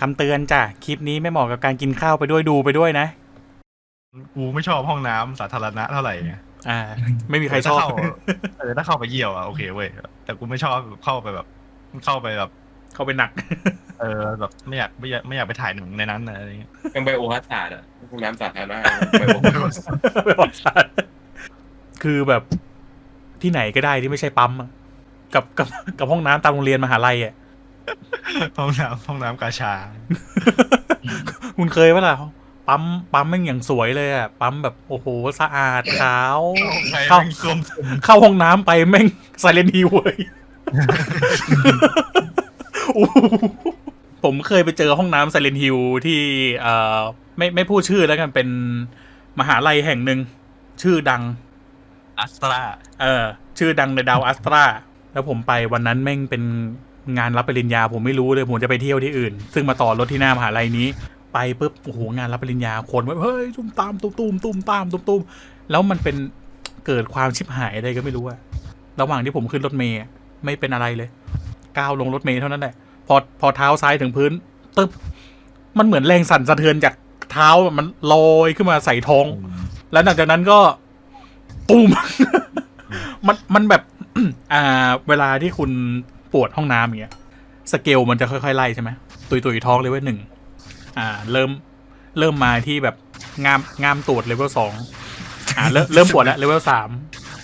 คำเตือนจ้ะ คลิปนี้ไม่เหมาะกับการกินข้าวไปด้วยดูไปด้วยนะ กูไม่ชอบห้องน้ำสาธารณะเท่าไหร่ไงอ่า ไม่มีใครชอบ ถ้าเข้าเออถ้าเข้าไปเยี่ยวอะโอเคเว้ยแต่กูไม่ชอบเข้าไปแบบเข้าไปแบบ เข้าไปหนัก เออแบบไม่อยากไม่อยากไม่อยากไปถ่ายหนังในนั้นนะอะไรเงี้ยยังไบโอฮัสศาสตร์อะห้องน้ำสาธารณะไบโอคือแบบที่ไหนก็ได้ที่ไม่ใช่ปั๊มอะกับกับกับห้องน้ำตามโรงเรียนมหาลัยอะ ห้องน้ำห้องน้ำกาชา คุณเคยปะล่ะปั๊มปั๊มแม่งอย่างสวยเลยอะปั๊มแบบโอ้โหสะอาดขาว ใครเข้าแม่งส้วมเข้าห้องน้ำไปแม่งไซเลนฮิวเว้ยโอ้โหผมเคยไปเจอห้องน้ำไซเลนฮิวที่เอ่อไม่ไม่พูดชื่อแล้วกันเป็นมหาลัยแห่งหนึ่ง ชื่อดัง อัสตรา เออชื่อดังในดาวอัสตรา แล้วผมไปวันนั้นแม่งเป็น งานรับปริญญาผมไม่รู้เลยผมจะไปเที่ยวที่อื่น ซึ่งมาต่อรถที่หน้ามหาลัยนี้ ไปปุ๊บโอ้โหงานรับปริญญาคนแบบเฮ้ยตุ้มตามตุ้มตุ้มตุ้มตามตุ้มตุ้มแล้วมันเป็นเกิดความชิบหายอะไรก็ไม่รู้อะระหว่างที่ผมขึ้นรถเมย์ไม่เป็นอะไรเลย ก้าวลงรถเมย์เท่านั้นแหละ พอพอเท้าซ้ายถึงพื้นตึ๊บมันเหมือนแรงสั่นสะเทือนจากเท้ามันลอยขึ้นมาใส่ท้อง แล้วหลังจากนั้นก็ตูมมันมันแบบ อ่า เวลาที่คุณ ปวดห้องน้ำอย่างเงี้ยสเกลมันจะค่อยๆไล่ใช่ไหมตุยตุยๆท้องเลเวลหนึ่งอ่าเริ่มเริ่มมาที่แบบงามงามตรวจเลเวลสองอ่าเริ่มเริ่มปวดแล้วเลเวลสาม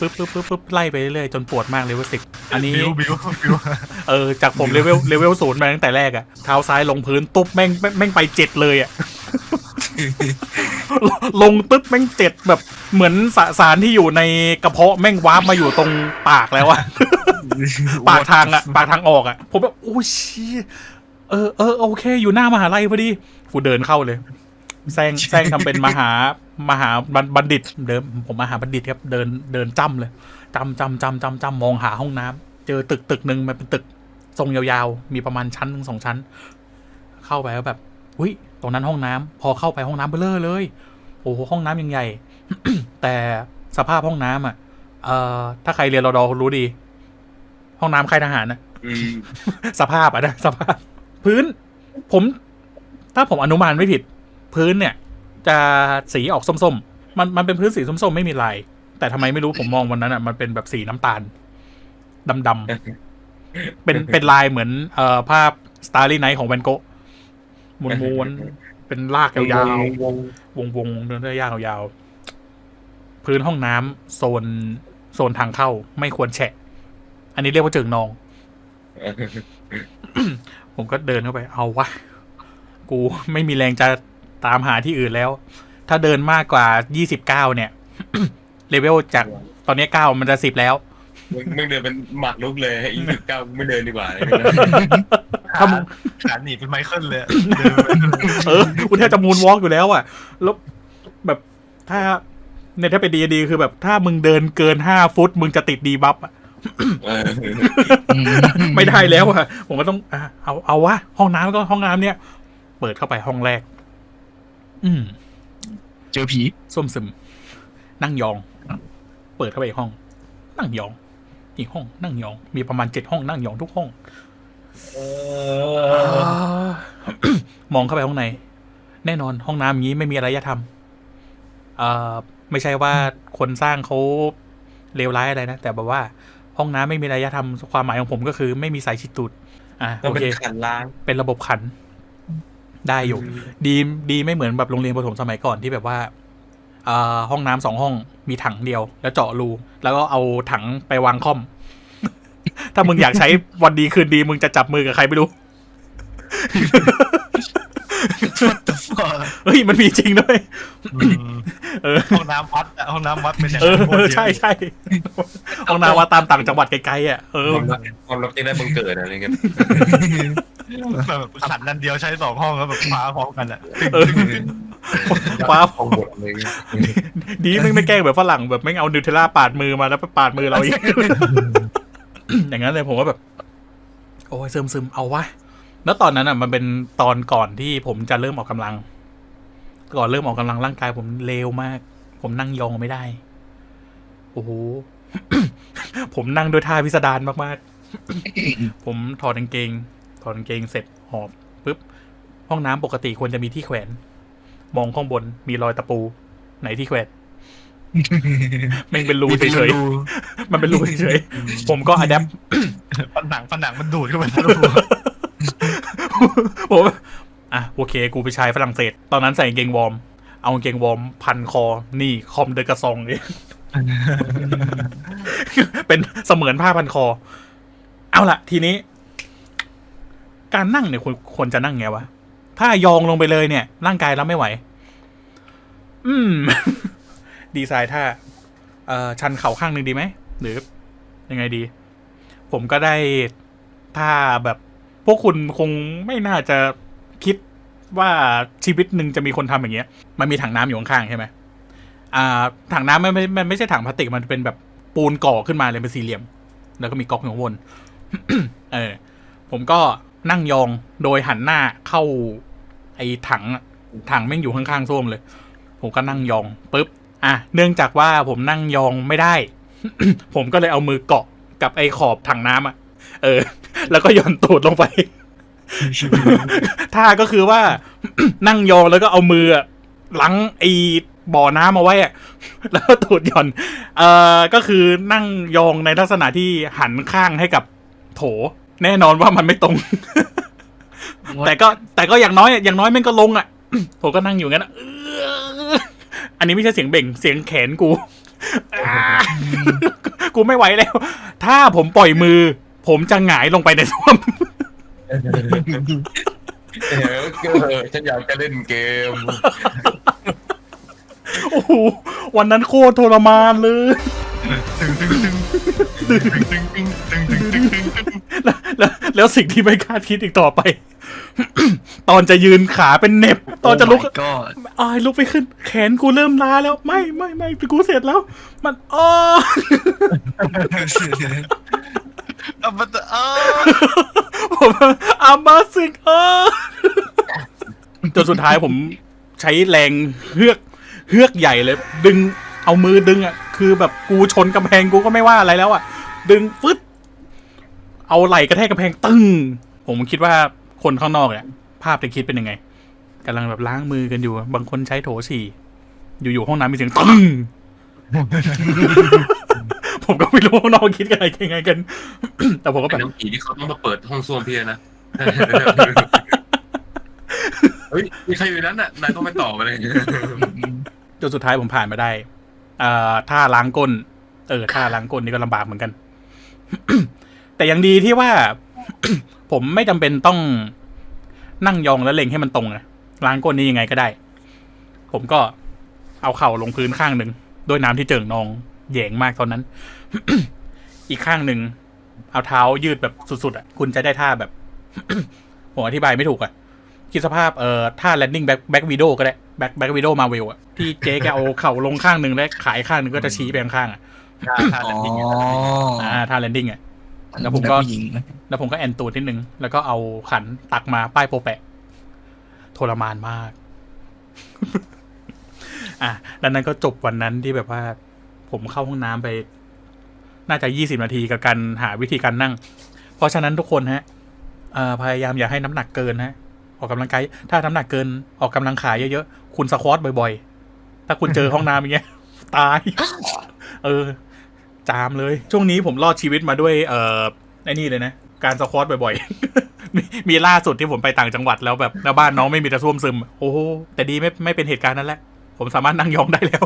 ปึ๊บปึ๊บปึ๊บปึ๊บไล่ไปเรื่อยๆจนปวดมากเลเวลสิบอันนี้บิวบิวบิวเออจากผมเลเวลเลเวลศูนย์มาตั้งแต่แรกอะเท้าซ้ายลงพื้นตุ๊บแม่งแม่งแม่งไปเจ็ดเลยอะลงตึ๊บแม่งเจ็ดแบบเหมือนสสารที่อยู่ในกระเพาะแม่งวาร์ปมาอยู่ตรงปากแล้วอะ ปากทางอะปากทางออกอะผมแบบโอ้ยเชี่ยเออเออโอเค อยู่หน้ามหาลัยพอดีกูเดินเข้าเลยแซงแซงทำเป็นมหามหาบัณบัณฑิตเดิมผมมหาบัณฑิตครับเดินเดินจ้ำเลยจำจำจำจำจำมองหาห้องน้ำเจอตึกตึกหนึ่งมันเป็นตึกทรงยาวๆ มีประมาณชั้นหนึ่งสองชั้น เข้าไปแล้วแบบอุ้ยตรงนั้นห้องน้ำพอเข้าไปห้องน้ำเบลอเลย โอ้โหห้องน้ำยังใหญ่แต่สภาพห้องน้ำอะเอ่อถ้าใครเรียนรอดอรู้ดี ห้องน้ำค่ายทหารนะอืมสภาพอะนะสภาพ พื้น ผม ถ้าผมอนุมานไม่ผิด พื้นเนี่ย จะสีออกส้มๆมันมันเป็นพื้นสีส้มๆไม่มีลายแต่ทำไมไม่รู้ผมมองวันนั้นอะมันเป็นแบบสีน้ำตาลดำๆ เป็นเป็นลายเหมือนเอ่อภาพ Starry Night ของแวนโกะม้วนๆเป็นลากยาวๆวงวงวงเดินได้ยากยาวๆพื้นห้องน้ำโซนโซนทางเข้าไม่ควรแฉะ อันนี้เรียกว่าเจิงนอง ผมก็เดินเข้าไป เอาวะ กูไม่มีแรงจะตามหาที่อื่นแล้ว ถ้าเดินมากกว่ายี่สิบเก้าเนี่ย เลเวลจากตอนนี้เก้ามันจะสิบแล้ว มึงมึงเดินเป็นหมักลุกเลยอีสิบเก้าไม่เดินดีกว่าเลยถ้ามึงขาหนีเป็นไมเคิลเลยอะเออกูแทบจะมูนวอล์กอยู่แล้วอะแล้วแบบถ้าเนี่ยถ้าเป็นดีดีคือแบบถ้ามึงเดินเกินห้าฟุต มึงจะติดดีบัฟอะเออ ไม่ได้แล้วอะผมก็ต้องอะเอาเอาวะห้องน้ำก็ห้องน้ำเนี่ย เปิดเข้าไปห้องแรก อืมเจอผีส้มซึม นั่งยอง เปิดเข้าไปอีกห้อง นั่งยอง อีกห้อง นั่งยอง มีประมาณเจ็ดห้องนั่งยองทุกห้องเออมองเข้าไปห้องใน แน่นอนห้องน้ำอย่างนี้ไม่มีอารยธรรมเอ่อไม่ใช่ว่าคนสร้างเขาเลวร้ายอะไรนะ แต่แบบว่า ห้องน้ำไม่มีอารยธรรมความหมายของผมก็คือ ไม่มีสายชิดตูดอะมันโอเป็นเคขันล้างเป็นระบบขัน ได้อยู่ ดีดีไม่เหมือนแบบโรงเรียนประถมสมัยก่อนที่แบบว่าเอ่อห้องน้ำสองห้องมีถังเดียว แล้วเจาะรูแล้วก็เอาถังไปวางค่อม ถ้ามึงอยากใช้วันดีคืนดี มึงจะจับมือกับใครไม่รู้เฮ้ยมันมีจริงด้วยอืม เออห้องน้ำวัดอะห้องน้ำวัดเป็นอย่างเอนั้นโคตรอเยอะใช่ใช่ห้องน้ำว่าตามต่างจังหวัดไกลๆอะเออความลับความลับที่ได้บังเกิดอะไรเงี้ยแบบขันนันเดียวใช้สองห้องแล้วแบบฟ้าพร้อมกันอะเออฟ้าของบทอะไรเงี้ยดีไม่ไม่แกล้งแบบฝรั่งแบบไม่เอานิวเทลล่าปาดมือมาแล้วไปปาดมือเราอีก อย่างนั้นเลยผมว่าแบบ โอ้ยซึมซึมเอาวะ แล้วตอนนั้นอะ มันเป็นตอนก่อนที่ผมจะเริ่มออกกำลัง ก่อนเริ่มออกกำลังร่างกายผมเลวมาก ผมนั่งยองไม่ได้ โอ้โห ผมนั่งด้วยท่าพิสดารมากๆ ผมถอดกางเกง ถอดกางเกงเสร็จหอบปุ๊บ ห้องน้ำปกติควรจะมีที่แขวน มองข้างบนมีรอยตะปู ไหนที่แขวนแม่งเป็นรูเฉยๆ มันเป็นรูเฉยๆ ผมก็อัดแอปผนังผนังมันดูดเข้าไปทะลุผม อะโอเค กูไปชายฝรั่งเศส ตอนนั้นใส่เกงวอร์ม เอาเกงวอร์มพันคอ นี่คอมเดกระซองนี่เป็นเสมือนผ้าพันคอ เอาละทีนี้ การนั่งเนี่ยควรควรจะนั่งไงวะ ถ้ายองลงไปเลยเนี่ย ร่างกายรับไม่ไหว อืม ดีไซน์ถ้าเอ่อชันเข่าข้างหนึ่งดีไหม หรือ ยังไงดี ผมก็ได้ถ้าแบบ พวกคุณคงไม่น่าจะ ว่าชีวิตหนึ่งจะมีคนทำอย่างเงี้ย มันมีถังน้ำอยู่ข้างๆใช่ไหมอ่า ถังน้ำมันไม่มันไม่ใช่ถังพลาสติกมันเป็นแบบปูนก่อขึ้นมาเลยเป็นสี่เหลี่ยม แล้วก็มีก๊อกอยู่ข้างบนเออ ผมก็นั่งยองโดยหันหน้าเข้า ไอ้ถังถังแม่งอยู่ข้างๆส้วมเลย ผมก็นั่งยองปุ๊บอะเนื่องจากว่าผมนั่งยองไม่ได้ ผมก็เลยเอามือเกาะกับไอ้ขอบถังน้ำอะ เออ แล้วก็ย่อนตูดลงไป ท่าก็คือว่า นั่งยองแล้วก็เอามืออะหลังไอ้บ่อน้ำเอาไว้อะแล้วก็ตูดหย่อน เอ่อก็คือนั่งยองในลักษณะที่หันข้างให้กับโถ แน่นอนว่ามันไม่ตรง แต่ก็แต่ก็อย่างน้อยอย่างน้อยแม่งก็ลงอะผมก็นั่งอยู่งั้นอะเอื้ออันนี้ไม่ใช่เสียงเบ่งเสียงแขนกูอ่ากูไม่ไหวแล้ว ถ้าผมปล่อยมือ ผมจะหงายลงไปในส้วม เออเออฉันอยากจะเล่นเกม โอ้โหวันนั้นโคตรทรมานเลย ตึงตึงตึงตึงตึงตึงตึงตึงตึงตึงตึงแล้วแล้วแล้วสิ่งที่ไม่คาดคิดอีกต่อไป ตอนจะยืนขาเป็นเหน็บ ตอนจะลุก ก็อายลุกไปขึ้น แขนกูเริ่มล้าแล้วไม่ไม่ไม่กูเสร็จแล้ว มันอ้อ เอามาเออ ผมอามาสิกเออจนสุดท้ายผมใช้แรงเฮือกเฮือกใหญ่เลย ดึงเอามือดึงอะ คือแบบกูชนกำแพงกูก็ไม่ว่าอะไรแล้วอะ ดึงฟึดเอาไหล่กระแทกกำแพงตึ้งผมคิดว่าคนข้างนอกเนี่ยภาพจะคิดเป็นยังไงกำลังแบบล้างมือกันอยู่ บางคนใช้โถฉี่อยู่ๆห้องน้ำมีเสียงตึ้ง ผมก็ไม่รู้ว่าข้างนอกคิดกันอะไรยังไงกัน แต่ผมก็เป็แบนบน้ำผีที่เขาต้องมาเปิดห้องส้วมพี่นะเฮ้ยมีใครอยู่นั้นน่ะนายต้องไปต่อไปเลยจนสุดท้ายผมผ่านมาได้อ่าท่าล้างก้น เออท่าล้างก้นนี่ก็ลำบากเหมือนกัน แต่ยังดีที่ว่า ผมไม่จำเป็นต้องนั่งยองแล้วเล็งให้มันตรงนะล้างก้นนี่ยังไงก็ได้ ผมก็เอาเข่าลงพื้นข้างหนึ่งด้วยน้ำที่เจิ่งนอง แหยงมากตอนนั้น อีกข้างหนึ่งเอาเท้ายืดแบบสุดๆอะคุณจะได้ท่าแบบผมอธิบายไม่ถูกอะคิดสภาพเอ่อท่า landing back back video ก็ได้ back back video Marvel อะที่เจ๊แกเอาเข่าลงข้างหนึ่งและขายข้างหนึ่งก็จะชี้ไปข้างๆอะท่าท่าอ๋แลอนดิ้งอะอ่าท่า landing อะแล้วผมก็บบผู้หญิงนะแล้วผมก็แอนตูดนิดนึง แล้วก็เอาขันตักมาป้ายโปรแปะทรมานมาก อะ แล้วนั้นก็จบวันนั้นที่แบบว่า ผมเข้าห้องน้ำไป น่าจะยี่สิบนาทีกับการหาวิธีการนั่ง เพราะฉะนั้นทุกคนฮะเอ่อพยายามอย่าให้น้ำหนักเกินฮะ ออกกำลังกายถ้าน้ำหนักเกินออกกำลังขาเยอะๆคุณสควอตบ่อยๆ ถ้าคุณเจอห้องน้ำอย่างเงี้ย ตาย เออ จามเลย ช่วงนี้ผมรอดชีวิตมาด้วย เอ่อไอ้นี่เลยนะ การสควอตบ่อยๆ มีมีล่าสุดที่ผมไปต่างจังหวัดแล้วแบบแล้วบ้านน้องไม่มีแต่ส้วมซึม โอ้โหแต่ดีไม่ไม่เป็นเหตุการณ์นั้นแหละ ผมสามารถนั่งยองได้แล้ว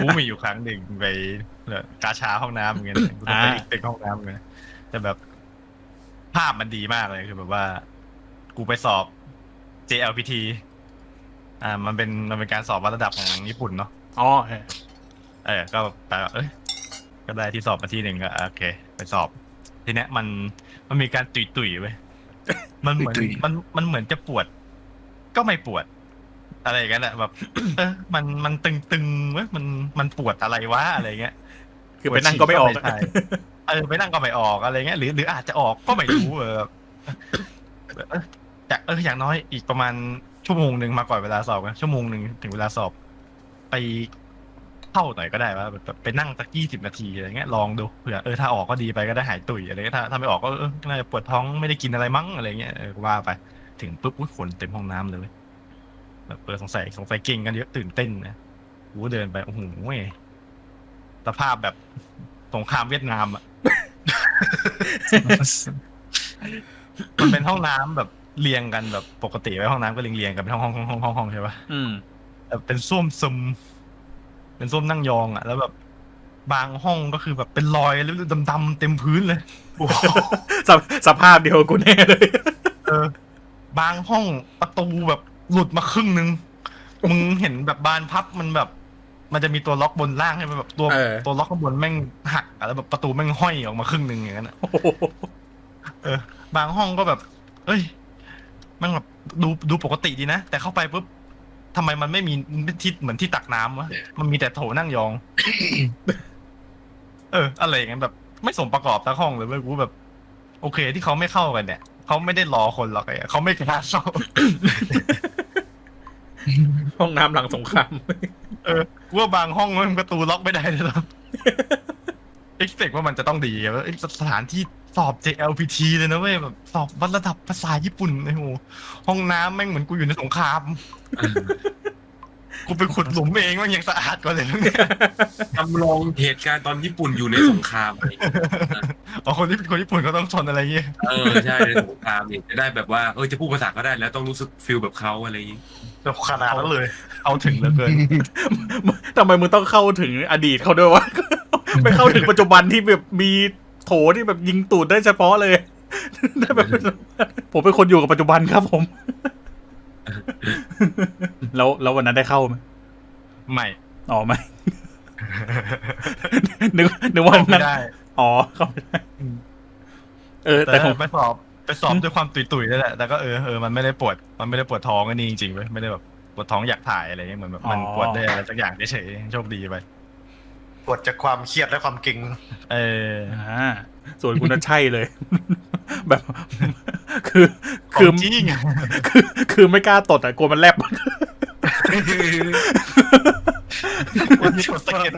กูมีอยู่ครั้งหนึ่งไปเนี่ยกาชาห้องน้ำเหมือนกันกูต้องไปอีกตึกห้องน้ำเหมือนกันแต่แบบภาพมันดีมากเลยคือแบบว่า กูไปสอบ JLPT อ่า มันเป็นมันเป็นการสอบวัดระดับของญี่ปุ่นเนาะ อ๋อเออเออ ก็แต่เอ้ย ก็ได้ที่สอบมาที่หนึ่งก็อะโอเค ไปสอบ ทีเนี้ยมันมันมีการตุยตุยๆไว้ยมันเหมือนตุยๆ มันมันเหมือนจะปวด ก็ไม่ปวด อะไรอย่างเงี้ยแหละแบบ เออมันมันตึงตึงๆเว้ยมันมันปวดอะไรวะอะไรเงี้ยคือไปนั่งก็ไม่ออก ปวดฉี่ก็ไม่ใช่เออไปนั่งก็ไม่ออกอะไรเงี้ยหรือหรืออาจจะออกก็ไม่รู้เออเออจากเอออย่างน้อยอีกประมาณชั่วโมงหนึ่งมาก่อนเวลาสอบนะชั่วโมงหนึ่งถึงเวลาสอบ ไปเข้าหน่อยก็ได้ว่าแบบไปนั่งสักยี่สิบนาทีอะไรเงี้ยลองดูเผื่อเออถ้าออกก็ดีไปก็ได้หายตุยอะไรเงี้ยถ้าถ้าไม่ออกก็เออน่าจะปวดท้องไม่ได้กินอะไรมั้งอะไรเงี้ยเออว่าไป ถึงปุ๊บอุ้ยคนเต็มห้องน้ำเลยเว้ย แบบเออสงสัยสงสัยเก่งกันเยอะตื่นเต้นนะกูก็เดินไปโอ้โหเว้ยสภาพแบบสงครามเวียดนามอะ มันเป็นห้องน้ำแบบเรียงกันแบบปกติไว้ห้องน้ำก็เรียงเรียงๆกันเป็นห้องห้องห้องห้องห้องใช่ปะ อืม แบบเป็นส้วมซึม เป็นส้วมนั่งยองอะแล้วแบบ บางห้องก็คือแบบเป็นรอยแล้วดำๆเต็มพื้นเลย สภสภาพเดียวกับกูแน่เลย เออ บางห้องประตูแบบ หลุดมาครึ่งนึง มึงเห็นแบบบานพับมันแบบ มันจะมีตัวล็อกบนล่างใช่ไหมแบบตัวเออ ตัวล็อกข้างบนแม่งหักอะแล้วแบบประตูแม่งห้อยออกมาครึ่งนึงอย่างนั้นอะ โอ้โหเออบางห้องก็แบบ เอ้ย มันแบบดูดูปกติดีนะ แต่เข้าไปปุ๊บทำไมมันไม่มีทิศเหมือนที่ตักน้ำวะ มันมีแต่โถนั่งยอง เออ อะไรอย่างเงี้ยแบบ ไม่สมประกอบทั้งห้องเลยเว้ยกูแบบ โอเคที่เขาไม่เข้ากันเนี่ย เขาไม่ได้รอคนหรอกไอ้เขาไม่กล้าเข้า ห้องน้ำหลังสงคราม เออกูว่าบางห้องมันประตูล็อกไม่ได้เลยหรอกเอ็กเซกว่ามันจะต้องดีอะว่าเอ้ยสถานที่สอบ JLPT เลยนะเว้ยแบบสอบวัดระดับภาษาญี่ปุ่นไอ้โหห้องน้ำแม่งเหมือนกูอยู่ในสงคราม กูไปขุดหลุมเองมันยังสะอาดกว่าเลยนะเนี่ยจำลองเหตุการณ์ตอนญี่ปุ่นอยู่ในสงครามอะไรอย่างเงี้ยอ๋อคนที่คนญี่ปุ่นก็ต้องชนอะไรเงี้ยเออใช่ในสงครามเนี่ยจะได้แบบว่าเออจะพูดภาษาก็ได้แล้วต้องรู้สึกฟิลแบบเขาอะไรอย่างงี้แบบ ขนาดนั้นเลย เอาถึงเหลือเกิน ทำไมมึงต้องเข้าถึงอดีตเขาด้วยวะไม่เข้าถึงปัจจุบันที่แบบมีโถที่แบบยิงตูดได้เฉพาะเลย ได้แบบผมเป็นคนอยู่กับปัจจุบันครับผม แล้วแล้ววันนั้นได้เข้าไหมไม่อ๋อไม่ นึกนึกว่าเข้านั่ไม่นได้ อ๋อเข้าไม่ได้อืมเออ แต่แต่ผม ไปสอบไป สอบด้วยความตุยๆนั่นแหละแต่ก็เออเออมันไม่ได้ปวดมันไม่ได้ปวดท้องก็นี่จริงๆเว้ยไม่ได้แบบปวดท้องอยากถ่ายอะไรเงี้ยเหมือนแบบมันปวดได้อะไรสักอย่างเฉยๆโชคดีไปปวดจากความเครียดและความเก่งเอออ่าส่วนคุณน่ะใช่เลย แบบ คือคืคืออจริง คือคือไม่กล้าตดอะกลัวมันแลบคนที่สะเก็ด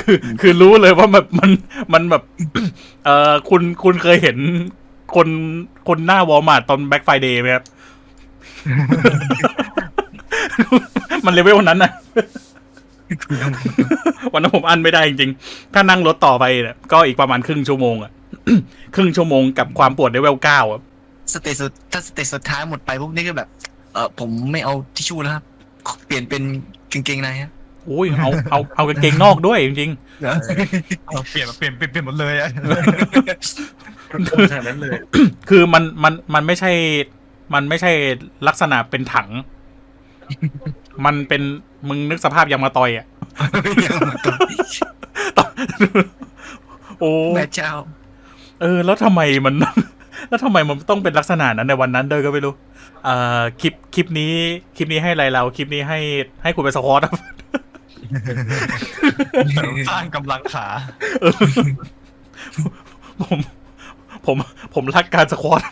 คือคือรู้เลยว่าแบบมันมันแบบ เออคุณคุณเคยเห็น คนคนหน้าวอลมาร์ตตอนแบ็คไฟเดย์ไหมครับ มันเลเวลนั้นนะวันนั้นผมอันไม่ได้จริงๆ ถ้านั่งรถต่อไปเนี่ยก็อีกประมาณครึ่งชั่วโมงอะครึ่งชั่วโมงกับความปวดเลเวลเก้าอะสเตจสุดถ้าสเตจสุดท้ายหมดไปพวกนี้ก็แบบ เออผมไม่เอาทิชชู่แล้วครับ เปลี่ยนเป็นกางเกงในฮะโอ้ยเอาเอาเอากางเกงนอกด้วยจริงเอาเปลี่ยนเปลี่ยนเปลี่ยนเปลี่ยนหมดเลยอะ ขนาดนั้นเลยๆคือมันมันมันไม่ใช่ มันไม่ใช่ลักษณะเป็นถัง มันเป็นมึงนึกสภาพยางมาตอยอะตอนโอ้แม่เจ้า เออ แล้วทำไมมัน แล้วทำไมมันต้องเป็นลักษณะนั้นในวันนั้นเด้อก็ไม่รู้เอ่อคลิปคลิปนี้ คลิปนี้ให้อะไรเรา คลิปนี้ให้ให้คุณไปสควอตครับสร้างกำลังขาผม ผมผมรักการสควอต